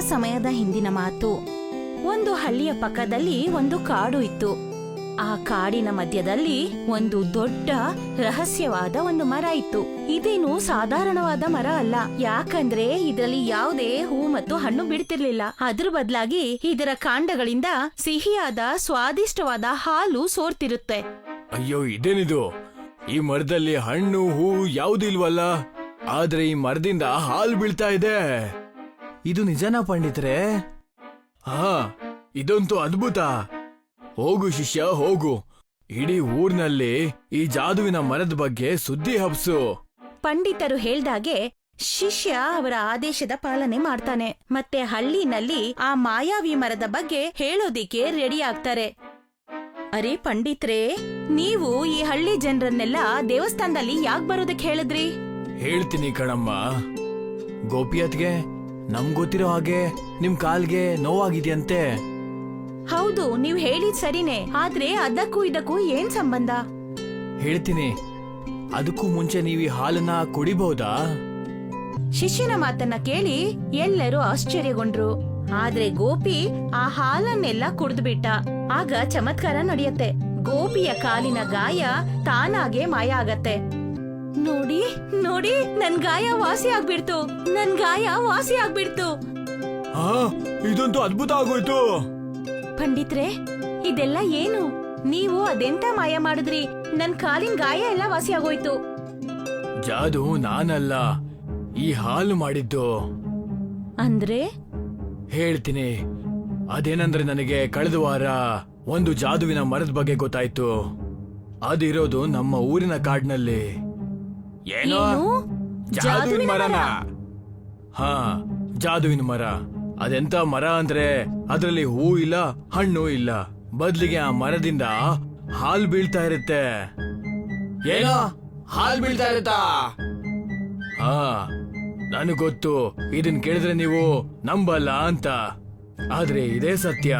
ಸಮಯದ ಹಿಂದಿನ ಮಾತು. ಒಂದು ಹಳ್ಳಿಯ ಪಕ್ಕದಲ್ಲಿ ಒಂದು ಕಾಡು ಇತ್ತು. ಆ ಕಾಡಿನ ಮಧ್ಯದಲ್ಲಿ ಒಂದು ದೊಡ್ಡ, ರಹಸ್ಯವಾದ ಒಂದು ಮರ ಇತ್ತು. ಇದೇನು ಸಾಧಾರಣವಾದ ಮರ ಅಲ್ಲ. ಯಾಕಂದ್ರೆ ಇದರಲ್ಲಿ ಯಾವುದೇ ಹೂ ಮತ್ತು ಹಣ್ಣು ಬಿಡ್ತಿರ್ಲಿಲ್ಲ. ಅದ್ರ ಬದಲಾಗಿ ಇದರ ಕಾಂಡಗಳಿಂದ ಸಿಹಿಯಾದ, ಸ್ವಾದಿಷ್ಟವಾದ ಹಾಲು ಸೋರ್ತಿರುತ್ತೆ. ಅಯ್ಯೋ, ಇದೇನಿದು? ಈ ಮರದಲ್ಲಿ ಹಣ್ಣು ಹೂ ಯಾವ್ದಿಲ್ವಲ್ಲ ಆದ್ರೆ ಈ ಮರದಿಂದ ಹಾಲು ಬೀಳ್ತಾ ಇದೆ. ಇದು ನಿಜನಾ ಪಂಡಿತ್ರೆ? ಹಾ ಇದಂತೂ ಅದ್ಭುತ. ಹೋಗು ಶಿಷ್ಯ ಹೋಗು. ಇಡೀ ಊರ್ನಲ್ಲಿ ಈ ಜಾದುವಿನ ಮರದ ಬಗ್ಗೆ ಸುದ್ದಿ ಹಬ್ಸು. ಪಂಡಿತರು ಹೇಳ್ದಾಗೆ ಶಿಷ್ಯ ಅವರ ಆದೇಶದ ಪಾಲನೆ ಮಾಡ್ತಾನೆ ಮತ್ತೆ ಹಳ್ಳಿನಲ್ಲಿ ಆ ಮಾಯಾವಿ ಮರದ ಬಗ್ಗೆ ಹೇಳೋದಿಕ್ಕೆ ರೆಡಿ ಆಗ್ತಾರೆ. ಅರೆ ಪಂಡಿತ್ರೆ ನೀವು ಈ ಹಳ್ಳಿ ಜನರನ್ನೆಲ್ಲ ದೇವಸ್ಥಾನದಲ್ಲಿ ಯಾಕೆ ಬರೋದಕ್ಕೆ ಹೇಳಿದ್ರಿ? ಹೇಳ್ತೀನಿ ಕಣಮ್ಮ. ಗೋಪಿಯತ್ಗೆ ನಮ್ ಗೊತ್ತಿರೋ ಹಾಗೆ ನಿಮ್ ಕಾಲ್ಗೆ ನೋವಾಗಿದೆಯಂತೆ. ಹೌದು ನೀವು ಹೇಳಿದ್ ಸರಿನೇ. ಆದ್ರೆ ಅದಕ್ಕೂ ಇದಕ್ಕೂ ಏನ್ ಸಂಬಂಧ? ಹೇಳ್ತೀನಿ. ಅದಕ್ಕೂ ಮುಂಚೆ ನೀವು ಈ ಹಾಲನ್ನ ಕುಡಿಬಹುದಾ? ಶಿಷ್ಯನ ಮಾತನ್ನ ಕೇಳಿ ಎಲ್ಲರೂ ಆಶ್ಚರ್ಯಗೊಂಡ್ರು. ಆದ್ರೆ ಗೋಪಿ ಆ ಹಾಲನ್ನೆಲ್ಲ ಕುಡಿದ್ಬಿಟ್ಟ. ಆಗ ಚಮತ್ಕಾರ ನಡೆಯುತ್ತೆ. ಗೋಪಿಯ ಕಾಲಿನ ಗಾಯ ತಾನಾಗೆ ಮಾಯ ಆಗತ್ತೆ. ನೋಡಿ ನೋಡಿ ನನ್ ಗಾಯ ವಾಸಿ ಆಗ್ಬಿಡ್ತು. ನನ್ ಗಾಯ ವಾಸಿ ಆಗ್ಬಿಡ್ತು. ಆ, ಇದಂತೂ ಅದ್ಭುತ ಆಗೋಯ್ತು. ಪಂಡಿತ್ರೆ ಇದೆಲ್ಲ ಏನು? ನೀವು ಅದೆಂತ ಮಾಯ ಮಾಡಿದ್ರಿ? ನನ್ ಕಾಲಿನ ಗಾಯ ಎಲ್ಲ ವಾಸಿ ಆಗೋಯ್ತು. ಜಾದು ನಾನಲ್ಲ. ಈ ಹಾಲು ಮಾಡಿದ್ದು. ಅಂದ್ರೆ? ಹೇಳ್ತೀನಿ. ಅದೇನಂದ್ರೆ ನನಗೆ ಕಳೆದ ವಾರ ಒಂದು ಜಾದುವಿನ ಮರದ ಬಗ್ಗೆ ಗೊತ್ತಾಯ್ತು. ಅದಿರೋದು ನಮ್ಮ ಊರಿನ ಕಾಡ್ನಲ್ಲಿ. ಏನೋ? ಜಾದುವಿನ ಮರನ? ಹಾ ಜಾದುವಿನ ಮರ. ಅದೆಂತ ಮರ ಅಂದ್ರೆ ಅದರಲ್ಲಿ ಹೂ ಇಲ್ಲ ಹಣ್ಣು ಇಲ್ಲ. ಬದ್ಲಿಗೆ ಆ ಮರದಿಂದ ಹಾಲ್ ಬೀಳ್ತಾ ಇರುತ್ತೆ. ಏನೋ? ಹಾಲ್ ಬೀಳ್ತಾ ಇರುತ್ತಾ? ಹಾ ನನಗ್ ಗೊತ್ತು. ಇದನ್ ಕೇಳಿದ್ರೆ ನೀವು ನಂಬಲ್ಲ ಅಂತ. ಆದ್ರೆ ಇದೇ ಸತ್ಯ.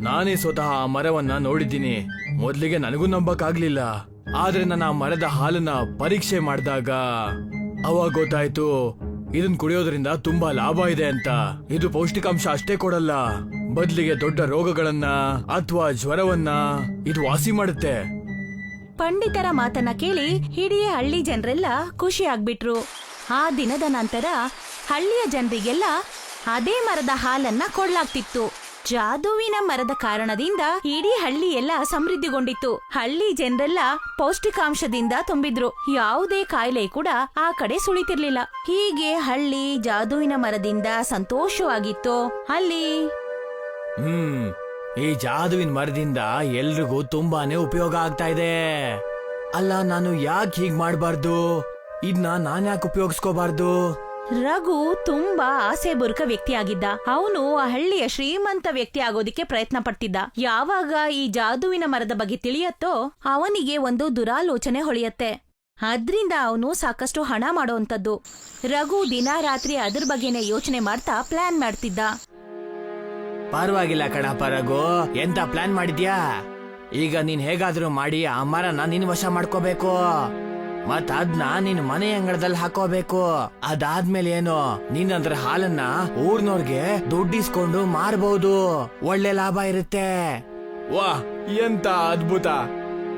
ನಾನೇ ಸ್ವತಃ ಆ ಮರವನ್ನ ನೋಡಿದ್ದೀನಿ. ಮೊದ್ಲಿಗೆ ನನಗೂ ನಂಬಕ್ಕಾಗ್ಲಿಲ್ಲ. ಆದ್ರೆ ನನ್ನ ಮರದ ಹಾಲನ್ನ ಪರೀಕ್ಷೆ ಮಾಡಿದಾಗ ಅವಾಗ ಗೊತ್ತಾಯ್ತು ಇದನ್ ಕುಡಿಯೋದ್ರಿಂದ ತುಂಬಾ ಲಾಭ ಇದೆ ಅಂತ. ಇದು ಪೌಷ್ಟಿಕಾಂಶ ಅಷ್ಟೇ ಕೊಡಲ್ಲ. ಬದಲಿಗೆ ದೊಡ್ಡ ರೋಗಗಳನ್ನ ಅಥವಾ ಜ್ವರವನ್ನ ಇದು ವಾಸಿ ಮಾಡುತ್ತೆ. ಪಂಡಿತರ ಮಾತನ್ನ ಕೇಳಿ ಇಡೀ ಹಳ್ಳಿ ಜನರೆಲ್ಲ ಖುಷಿ ಆಗ್ಬಿಟ್ರು. ಆ ದಿನದ ನಂತರ ಹಳ್ಳಿಯ ಜನರಿಗೆಲ್ಲ ಅದೇ ಮರದ ಹಾಲನ್ನ ಕೊಡ್ಲಾಗ್ತಿತ್ತು. ಜಾದುವಿನ ಮರದ ಕಾರಣದಿಂದ ಇಡೀ ಎಲ್ಲ ಸಮೃದ್ಧಿಗೊಂಡಿತ್ತು. ಹಳ್ಳಿ ಜನರೆಲ್ಲ ಪೌಷ್ಟಿಕಾಂಶದಿಂದ ತುಂಬಿದ್ರು. ಯಾವುದೇ ಕಾಯಿಲೆ ಕೂಡ ಆ ಕಡೆ ಸುಳಿತಿರ್ಲಿಲ್ಲ. ಹೀಗೆ ಹಳ್ಳಿ ಜಾದುವಿನ ಮರದಿಂದ ಸಂತೋಷವಾಗಿತ್ತು. ಅಲ್ಲಿ ಹ್ಮ್, ಈ ಜಾದುವಿನ ಮರದಿಂದ ಎಲ್ರಿಗೂ ತುಂಬಾನೇ ಉಪಯೋಗ ಆಗ್ತಾ ಇದೆ. ಅಲ್ಲ, ನಾನು ಯಾಕೆ ಹೀಗ್ ಮಾಡಬಾರ್ದು? ಇದನ್ನ ನಾನ್ ಯಾಕೆ ಉಪಯೋಗಿಸ್ಕೋಬಾರ್ದು? ರಘು ತುಂಬಾ ಆಸೆ ಬುರುಕ ವ್ಯಕ್ತಿಯಾಗಿದ್ದ. ಅವನು ಆ ಹಳ್ಳಿಯ ಶ್ರೀಮಂತ ವ್ಯಕ್ತಿ ಆಗೋದಿಕ್ಕೆ ಪ್ರಯತ್ನ ಪಡ್ತಿದ್ದ. ಯಾವಾಗ ಈ ಜಾದುವಿನ ಮರದ ಬಗ್ಗೆ ತಿಳಿಯತ್ತೋ ಅವನಿಗೆ ಒಂದು ದುರಾಲೋಚನೆ ಹೊಳೆಯತ್ತೆ. ಅದ್ರಿಂದ ಅವನು ಸಾಕಷ್ಟು ಹಣ ಮಾಡೋವಂಥದ್ದು ರಘು ದಿನ ರಾತ್ರಿ ಅದ್ರ ಬಗ್ಗೆನೆ ಯೋಚನೆ ಮಾಡ್ತಾ ಪ್ಲಾನ್ ಮಾಡ್ತಿದ್ದ. ಪರವಾಗಿಲ್ಲ ಕಣಪ್ಪ ರಘು, ಎಂತ ಪ್ಲಾನ್ ಮಾಡಿದ್ಯಾ? ಈಗ ನೀನ್ ಹೇಗಾದ್ರೂ ಮಾಡಿ ಆ ಮರನ ನಿನ್ ವಶ ಮಾಡ್ಕೋಬೇಕು. ಮತ್ ಅದ್ನ ನಿನ್ ಮನೆ ಅಂಗಳದಲ್ಲಿ ಹಾಕೋಬೇಕು. ಅದಾದ್ಮೇಲೆ ಏನು? ನೀನ್ ಅದ್ರ ಹಾಲನ್ನ ಊರ್ನವ್ರಿಗೆ ದುಡ್ಡಿಸ್ಕೊಂಡು ಮಾರ್ಬಹುದು ಒಳ್ಳೆ ಲಾಭ ಇರುತ್ತೆ. ವಾ, ಎಂತ ಅದ್ಭುತ.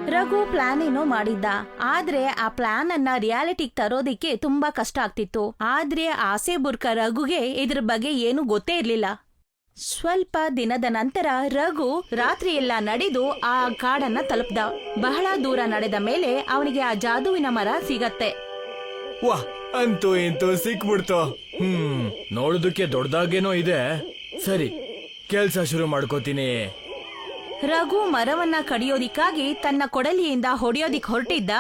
ರಘು ಪ್ಲಾನ್ ಏನೋ ಮಾಡಿದ್ದ. ಆದ್ರೆ ಆ ಪ್ಲಾನ್ ಅನ್ನ ರಿಯಾಲಿಟಿಗ್ ತರೋದಿಕ್ಕೆ ತುಂಬಾ ಕಷ್ಟ ಆಗ್ತಿತ್ತು. ಆದ್ರೆ ಆಸೆ ಬುರ್ಕ ರಘುಗೆ ಇದ್ರ ಬಗ್ಗೆ ಏನು ಗೊತ್ತೇ ಇರ್ಲಿಲ್ಲ. ಸ್ವಲ್ಪ ದಿನದ ನಂತರ ರಘು ರಾತ್ರಿ ಎಲ್ಲ ನಡೆದು ಆ ಕಾಡನ್ನ ತಲುಪ್ದ. ಬಹಳ ದೂರ ನಡೆದ ಮೇಲೆ ಅವನಿಗೆ ಆ ಜಾದುವಿನ ಮರ ಸಿಗತ್ತೆ. ವಾ ಅಂತೂ ಇಂತೂ ಸಿಕ್ಬಿಡ್ತು. ಹ್ಮ್ ನೋಡೋದಕ್ಕೆ ದೊಡ್ಡದಾಗೇನೋ ಇದೆ. ಸರಿ ಕೆಲ್ಸ ಶುರು ಮಾಡ್ಕೋತೀನಿ. ರಘು ಮರವನ್ನ ಕಡಿಯೋದಿಕ್ಕಾಗಿ ತನ್ನ ಕೊಡಲಿಯಿಂದ ಹೊಡೆಯೋದಿಕ್ ಹೊರಟಿದ್ದ.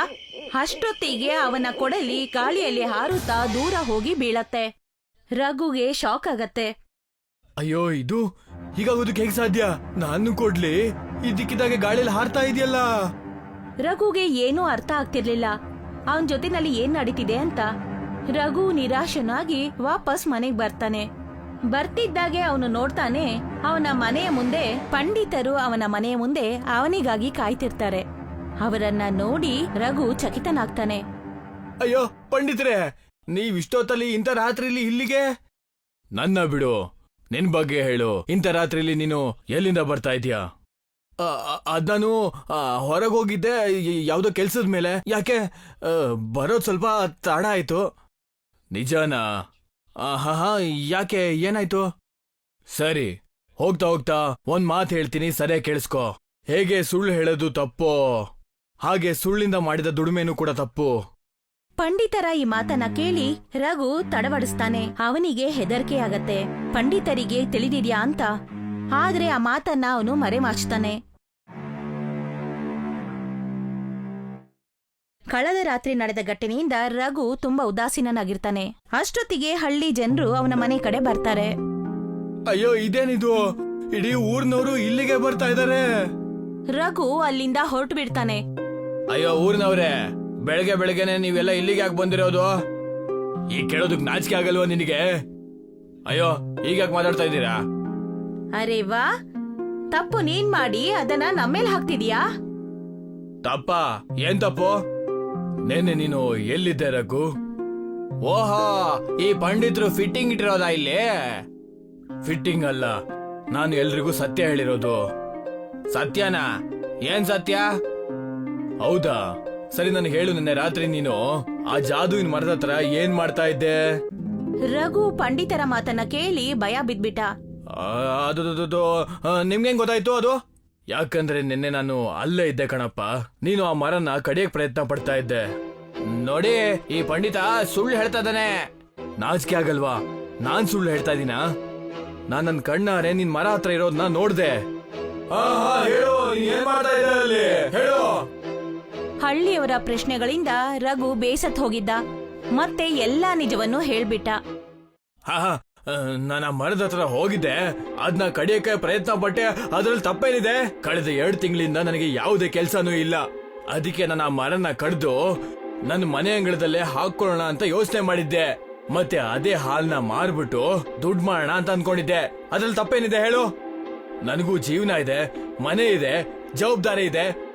ಅಷ್ಟೊತ್ತಿಗೆ ಅವನ ಕೊಡಲಿ ಗಾಳಿಯಲ್ಲಿ ಹಾರುತ್ತಾ ದೂರ ಹೋಗಿ ಬೀಳತ್ತೆ. ರಘುಗೆ ಶಾಕ್ ಆಗತ್ತೆ. ಅಯ್ಯೋ ಇದು ಹೀಗಾಗೋದಕ್ಕೆ ಹೇಗೆ ಸಾಧ್ಯ? ನಾನು ಕೊಡ್ಲಿ. ಇದಕ್ಕಿದ್ದಾಗೆ ಗಾಳಿಯಲ್ಲಿ ಹಾರ್ತಾ ಇದೆಯಲ್ಲ. ರಘುಗೆ ಏನೂ ಅರ್ಥ ಆಗ್ತಿರ್ಲಿಲ್ಲ. ಅವನ್ ಜೊತೆನಲ್ಲಿ ಏನ್ ನಡೀತಿದೆ ಅಂತ ರಘು ನಿರಾಶನಾಗಿ ವಾಪಸ್ ಮನೆಗ್ ಬರ್ತಾನೆ. ಬರ್ತಿದ್ದಾಗೆ ಅವನು ನೋಡ್ತಾನೆ ಅವನ ಮನೆಯ ಮುಂದೆ ಪಂಡಿತರು ಅವನ ಮನೆಯ ಮುಂದೆ ಅವನಿಗಾಗಿ ಕಾಯ್ತಿರ್ತಾರೆ. ಅವರನ್ನ ನೋಡಿ ರಘು ಚಕಿತನಾಗ್ತಾನೆ. ಅಯ್ಯೋ ಪಂಡಿತ್ರೆ ನೀವ್ ಇಷ್ಟೊತ್ತಲ್ಲಿ ಇಂಥ ರಾತ್ರಿಲಿ ಇಲ್ಲಿಗೆ? ನನ್ನ ಬಿಡು. ನಿನ್ ಬಗ್ಗೆ ಹೇಳು. ಇಂಥ ರಾತ್ರಿಲಿ ನೀನು ಎಲ್ಲಿಂದ ಬರ್ತಾ ಇದೀಯಾ ಅದ್ ಹೊರಗೆ ಹೋಗಿದ್ದೆ ಯಾವ್ದೋ ಕೆಲ್ಸದ ಮೇಲೆ. ಯಾಕೆ? ಬರೋದು ಸ್ವಲ್ಪ ತಡ ಆಯ್ತು. ನಿಜನಾ? ಹಾ, ಯಾಕೆ? ಏನಾಯ್ತು? ಸರಿ. ಹೋಗ್ತಾ ಹೋಗ್ತಾ ಒಂದ್ ಮಾತು ಹೇಳ್ತೀನಿ, ಸರಿಯಾಗಿ ಕೇಳಿಸ್ಕೊ. ಹೇಗೆ ಸುಳ್ಳು ಹೇಳೋದು ತಪ್ಪೋ? ಹಾಗೆ ಸುಳ್ಳಿಂದ ಮಾಡಿದ ದುಡಿಮೆನೂ ಕೂಡ ತಪ್ಪು. ಪಂಡಿತರ ಈ ಮಾತನ್ನ ಕೇಳಿ ರಘು ತಡವಡಿಸ್ತಾನೆ. ಅವನಿಗೆ ಹೆದರಿಕೆ ಆಗತ್ತೆ. ಪಂಡಿತರಿಗೆ ತಿಳಿದಿದ್ಯಾ ಅಂತ? ಆದ್ರೆ ಆ ಮಾತನ್ನ ಅವನು ಮರೆಮಾಚ್ತಾನೆ. ಕಳೆದ ರಾತ್ರಿ ನಡೆದ ಘಟನೆಯಿಂದ ರಘು ತುಂಬಾ ಉದಾಸೀನನಾಗಿರ್ತಾನೆ. ಅಷ್ಟೊತ್ತಿಗೆ ಹಳ್ಳಿ ಜನರು ಅವನ ಮನೆ ಕಡೆ ಬರ್ತಾರೆ. ಅಯ್ಯೋ ಇದೇನಿದು? ಇಡೀ ಊರ್ನವರು ಇಲ್ಲಿಗೆ ಬರ್ತಾ ಇದಾರೆ. ರಘು ಅಲ್ಲಿಂದ ಹೊರಟು ಬಿಡ್ತಾನೆ. ಅಯ್ಯೋ ಊರ್ನವ್ರೆ ಬೆಳಗ್ಗೆ ಬೆಳಗ್ಗೆನೆ ನೀವೆಲ್ಲ ಇಲ್ಲಿಗೆ ಯಾಕೆ ಬಂದಿರೋದು? ಈ ಕೇಳೋದಕ್ ನಾಚಿಕೆ ಆಗಲ್ವಾ ನಿನಗೆ? ಅಯ್ಯೋ ಈಗ ಯಾಕೆ ಮಾತಾಡ್ತಾ ಇದ್ದೀರಾ? ಅರೆ ವಾ ತಪ್ಪು ನೀನ್ ಮಾಡಿ ಅದನ್ನ ಮೇಲೆ ಹಾಕ್ತಿದ್ಯಾ? ತಪ್ಪ? ಏನ್ ತಪ್ಪು? ನೆನ್ನೆ ನೀನು ಎಲ್ಲಿದ್ದೆ ರಘು? ಓಹೋ ಈ ಪಂಡಿತರು ಫಿಟ್ಟಿಂಗ್ ಇಟ್ಟಿರೋದಾ ಇಲ್ಲಿ? ಫಿಟ್ಟಿಂಗ್ ಅಲ್ಲ ನಾನು ಎಲ್ರಿಗೂ ಸತ್ಯ ಹೇಳಿರೋದು. ಸತ್ಯನಾ? ಏನ್ ಸತ್ಯ? ಹೌದಾ? ಸರಿ ನನಗೆ ಹೇಳು ನಿನ್ನೆ ರಾತ್ರಿ ನೀನು ಆ ಜಾದುವಿನ ಮರದ ಹತ್ರ ಏನ್ ಮಾಡ್ತಾ ಇದ್ದೆ? ರಘು ಪಂಡಿತರ ಮಾತನ್ನ ಕೇಳಿ ಭಯ ಬಿದ್ಬಿಟ್ಟ. ಆ, ಅದು ಅದು, ಅದು, ಆ, ನಿಮ್ಗೇನ್ ಗೊತ್ತಾಯ್ತು ಅದು? ಯಾಕಂದ್ರೆ ನಿನ್ನೆ ನಾನು ಅಲ್ಲೇ ಇದ್ದೆ ಕಣಪ್ಪ. ನೀನು ಆ ಮರನ ಕಡಿಯಕ್ ಪ್ರಯತ್ನ ಪಡ್ತಾ ಇದ್ದೆ. ನೋಡಿ ಈ ಪಂಡಿತ ಸುಳ್ಳು ಹೇಳ್ತಾ ಇದ್ದಾನೆ. ನಾಚಿಕೆ ಆಗಲ್ವಾ? ನಾನ್ ಸುಳ್ಳು ಹೇಳ್ತಾ ಇದೀನಾ ನಾನ್ ನನ್ ಕಣ್ಣಾರೆ ನಿನ್ ಮರ ಹತ್ರ ಇರೋದನ್ನ ನೋಡ್ದೆ. ಹೇಳು ಹಳ್ಳಿಯವರ ಪ್ರಶ್ನೆಗಳಿಂದ ರಘು ಬೇಸತ್ ಹೋಗಿದ್ದ. ಮತ್ತೆ ಎಲ್ಲಾ ನಿಜವನ್ನು ಹೇಳ್ಬಿಟ್ಟ. ಹಾ ನಾನು ಮರದ ಹತ್ರ ಹೋಗಿದ್ದೆ. ಅದನ್ನ ಕಡಿಯಕ್ಕೆ ಪ್ರಯತ್ನ ಪಟ್ಟೆ. ಅದ್ರಲ್ಲಿ ತಪ್ಪೇನಿದೆ? ಕಳೆದ ಎರಡು ತಿಂಗಳಿಂದ ನನಗೆ ಯಾವುದೇ ಕೆಲಸನೂ ಇಲ್ಲ. ಅದಕ್ಕೆ ನಾನು ಆ ಮರನ ಕಡ್ದು ನನ್ನ ಮನೆ ಅಂಗಳದಲ್ಲೇ ಹಾಕೊಳ್ಳೋಣ ಅಂತ ಯೋಚನೆ ಮಾಡಿದ್ದೆ. ಮತ್ತೆ ಅದೇ ಹಾಲ್ನ ಮಾರ್ಬಿಟ್ಟು ದುಡ್ಡು ಮಾಡೋಣ ಅಂತ ಅನ್ಕೊಂಡಿದ್ದೆ. ಅದ್ರಲ್ಲಿ ತಪ್ಪೇನಿದೆ ಹೇಳು? ನನಗೂ ಜೀವನ ಇದೆ, ಮನೆ ಇದೆ, ಜವಾಬ್ದಾರಿ ಇದೆ.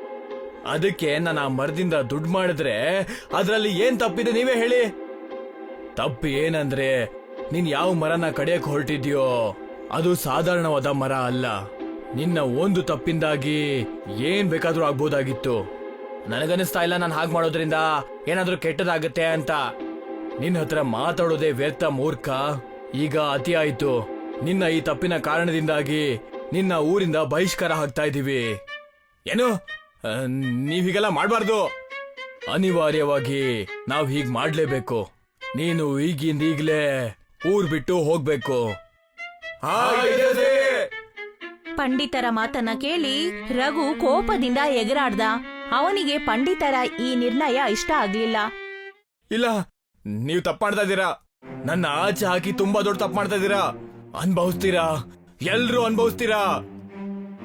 ಅದಕ್ಕೆ ನಾನು ಆ ಮರದಿಂದ ದುಡ್ಡು ಮಾಡಿದ್ರೆ ಅದರಲ್ಲಿ ಏನ್ ತಪ್ಪಿದೆ ನೀವೇ ಹೇಳಿ. ತಪ್ಪು ಏನಂದ್ರೆ ನೀನ್ ಯಾವ ಮರನ ಕಡಿಯಕ್ ಹೊರಟಿದ್ಯೋ ಅದು ಸಾಧಾರಣವಾದ ಮರ ಅಲ್ಲ. ನಿನ್ನ ಒಂದು ತಪ್ಪಿಂದಾಗಿ ಏನ್ ಬೇಕಾದ್ರೂ ಆಗ್ಬೋದಾಗಿತ್ತು. ನನಗನ್ನಿಸ್ತಾ ಇಲ್ಲ ನಾನು ಹಾಗೆ ಮಾಡೋದ್ರಿಂದ. ಏನಾದ್ರೂ ಕೆಟ್ಟದಾಗತ್ತೆ ಅಂತ. ನಿನ್ನ ಹತ್ರ ಮಾತಾಡೋದೇ ವ್ಯರ್ಥ ಮೂರ್ಖ. ಈಗ ಅತಿ ಆಯ್ತು. ನಿನ್ನ ಈ ತಪ್ಪಿನ ಕಾರಣದಿಂದಾಗಿ ನಿನ್ನ ಊರಿಂದ ಬಹಿಷ್ಕಾರ ಹಾಕ್ತಾ ಇದ್ದೀವಿ ಏನು? ನೀವ್ ಹೀಗೆಲ್ಲ ಮಾಡಬಾರ್ದು. ಅನಿವಾರ್ಯವಾಗಿ ನಾವ್ ಹೀಗ್ ಮಾಡ್ಲೇಬೇಕು. ನೀನು ಈಗಿಂದ ಈಗ್ಲೇ ಊರ್ ಬಿಟ್ಟು ಹೋಗ್ಬೇಕು. ಪಂಡಿತರ ಮಾತನ್ನ ಕೇಳಿ ರಘು ಕೋಪದಿಂದ ಎಗರಾಡ್ದ. ಅವನಿಗೆ ಪಂಡಿತರ ಈ ನಿರ್ಣಯ ಇಷ್ಟ ಆಗ್ಲಿಲ್ಲ. ಇಲ್ಲ ನೀವ್ ತಪ್ಪು ಮಾಡ್ತಾ ಇದ್ದೀರಾ. ನನ್ನ ಆಚೆ ಹಾಕಿ ತುಂಬಾ ದೊಡ್ಡ ತಪ್ಪು ಮಾಡ್ತಾ ಇದ್ದೀರಾ. ಅನ್ಭವಿಸ್ತೀರಾ? ಎಲ್ರು ಅನ್ಭವಿಸ್ತೀರಾ?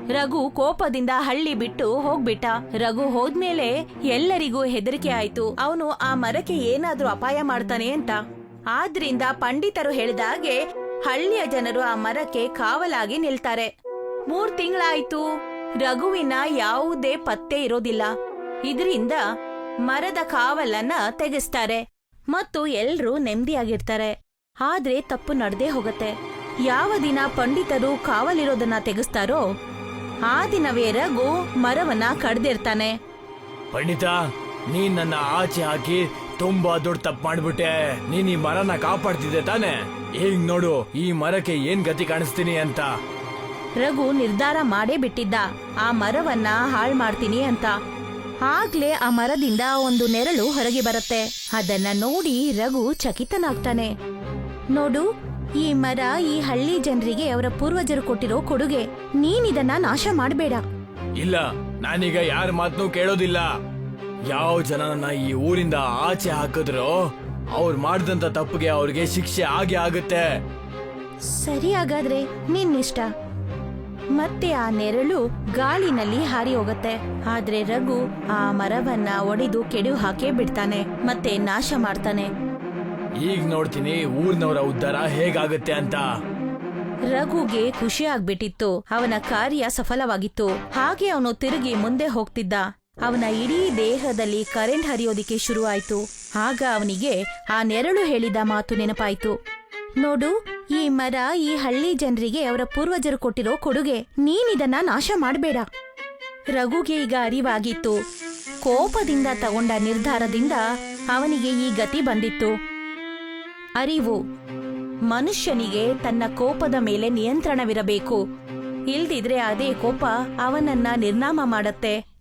ರಘು ಕೋಪದಿಂದ ಹಳ್ಳಿ ಬಿಟ್ಟು ಹೋಗ್ಬಿಟ್ಟ. ರಘು ಹೋದ್ಮೇಲೆ ಎಲ್ಲರಿಗೂ ಹೆದರಿಕೆ ಆಯ್ತು. ಅವನು ಆ ಮರಕ್ಕೆ ಏನಾದ್ರೂ ಅಪಾಯ ಮಾಡ್ತಾನೆ ಅಂತ. ಆದ್ರಿಂದ ಪಂಡಿತರು ಹೇಳಿದಾಗೆ ಹಳ್ಳಿಯ ಜನರು ಆ ಮರಕ್ಕೆ ಕಾವಲಾಗಿ ನಿಲ್ತಾರೆ. ಮೂರ್ ತಿಂಗಳಾಯ್ತು. ರಘುವಿನ ಯಾವುದೇ ಪತ್ತೆ ಇರೋದಿಲ್ಲ. ಇದರಿಂದ ಮರದ ಕಾವಲನ್ನ ತೆಗೆಸ್ತಾರೆ. ಮತ್ತು ಎಲ್ರೂ ನೆಮ್ಮದಿಯಾಗಿರ್ತಾರೆ. ಆದ್ರೆ ತಪ್ಪು ನಡೆದೇ ಹೋಗತ್ತೆ. ಯಾವ ದಿನ ಪಂಡಿತರು ಕಾವಲಿರೋದನ್ನ ತೆಗೆಸ್ತಾರೋ ಆ ದಿನವೇ ರಘು ಮರವನ್ನ ಕಡ್ದಿರ್ತಾನೆ. ಪಂಡಿತ ನೀನ್ ನನ್ನ ಆಚೆ ಹಾಕಿ ತುಂಬಾ ದೊಡ್ಡ ತಪ್ಪು ಮಾಡ್ಬಿಟ್ಟೆ. ನೀನ್ ಈ ಮರನ ಕಾಪಾಡ್ತಿದ್ದೆ ತಾನೆ. ಈಗ ನೋಡು ಈ ಮರಕ್ಕೆ ಏನ್ ಗತಿ ಕಾಣಿಸ್ತೀನಿ ಅಂತ. ರಘು ನಿರ್ಧಾರ ಮಾಡೇ ಬಿಟ್ಟಿದ್ದ. ಆ ಮರವನ್ನ ಹಾಳ್ ಮಾಡ್ತೀನಿ ಅಂತ. ಆಗ್ಲೇ ಆ ಮರದಿಂದ ಒಂದು ನೆರಳು ಹೊರಗೆ ಬರುತ್ತೆ. ಅದನ್ನ ನೋಡಿ ರಘು ಚಕಿತನಾಗ್ತಾನೆ. ನೋಡು ಈ ಮರ ಈ ಹಳ್ಳಿ ಜನರಿಗೆ ಅವರ ಪೂರ್ವಜರು ಕೊಟ್ಟಿರೋ ಕೊಡುಗೆ. ನೀನಿದನ್ನ ನಾಶ ಮಾಡಬೇಡ. ಇಲ್ಲ ನಾನೀಗ ಯಾರ ಮಾತನ್ನು ಕೇಳೋದಿಲ್ಲ. ಯಾವ ಜನನ ಈ ಊರಿಂದ ಆಚೆ ಹಾಕಿದ್ರೋ ಅವ್ರು ಮಾಡಿದಂತ ತಪ್ಪಿಗೆ ಅವ್ರಿಗೆ ಶಿಕ್ಷೆ ಆಗೇ ಆಗುತ್ತೆ. ಸರಿ ಹಾಗಾದ್ರೆ ನಿನ್ನಿಷ್ಟ. ಮತ್ತೆ ಆ ನೆರಳು ಗಾಳಿನಲ್ಲಿ ಹಾರಿ ಹೋಗುತ್ತೆ. ಆದ್ರೆ ರಘು ಆ ಮರವನ್ನ ಒಡೆದು ಕೆಡು ಹಾಕೇ ಬಿಡ್ತಾನೆ ಮತ್ತೆ ನಾಶ ಮಾಡ್ತಾನೆ. ಈಗ ನೋಡ್ತೀನಿ ಊರ್ನವರ ಉದ್ಧಾರ ಹೇಗಾಗುತ್ತೆ ಅಂತ. ರಘುಗೆ ಖುಷಿ ಆಗ್ಬಿಟ್ಟಿತ್ತು. ಅವನ ಕಾರ್ಯ ಸಫಲವಾಗಿತ್ತು. ಹಾಗೆ ಅವನು ತಿರುಗಿ ಮುಂದೆ ಹೋಗ್ತಿದ್ದ. ಅವನ ಇಡೀ ದೇಹದಲ್ಲಿ ಕರೆಂಟ್ ಹರಿಯೋದಿಕ್ಕೆ ಶುರುವಾಯ್ತು. ಆಗ ಅವನಿಗೆ ಆ ನೆರಳು ಹೇಳಿದ ಮಾತು ನೆನಪಾಯ್ತು. ನೋಡು, ಈ ಮರ, ಈ ಹಳ್ಳಿ ಜನರಿಗೆ ಅವರ ಪೂರ್ವಜರು ಕೊಟ್ಟಿರೋ ಕೊಡುಗೆ. ನೀನಿದನ್ನ ನಾಶ ಮಾಡಬೇಡ. ರಘುಗೆ ಈಗ ಅರಿವಾಗಿತ್ತು. ಕೋಪದಿಂದ ತಗೊಂಡ ನಿರ್ಧಾರದಿಂದ ಅವನಿಗೆ ಈ ಗತಿ ಬಂದಿತ್ತು. ಅರಿವು. ಮನುಷ್ಯನಿಗೆ ತನ್ನ ಕೋಪದ ಮೇಲೆ ನಿಯಂತ್ರಣವಿರಬೇಕು. ಇಲ್ದಿದ್ರೆ ಅದೇ ಕೋಪ ಅವನನ್ನ ನಿರ್ನಾಮ ಮಾಡತ್ತೆ.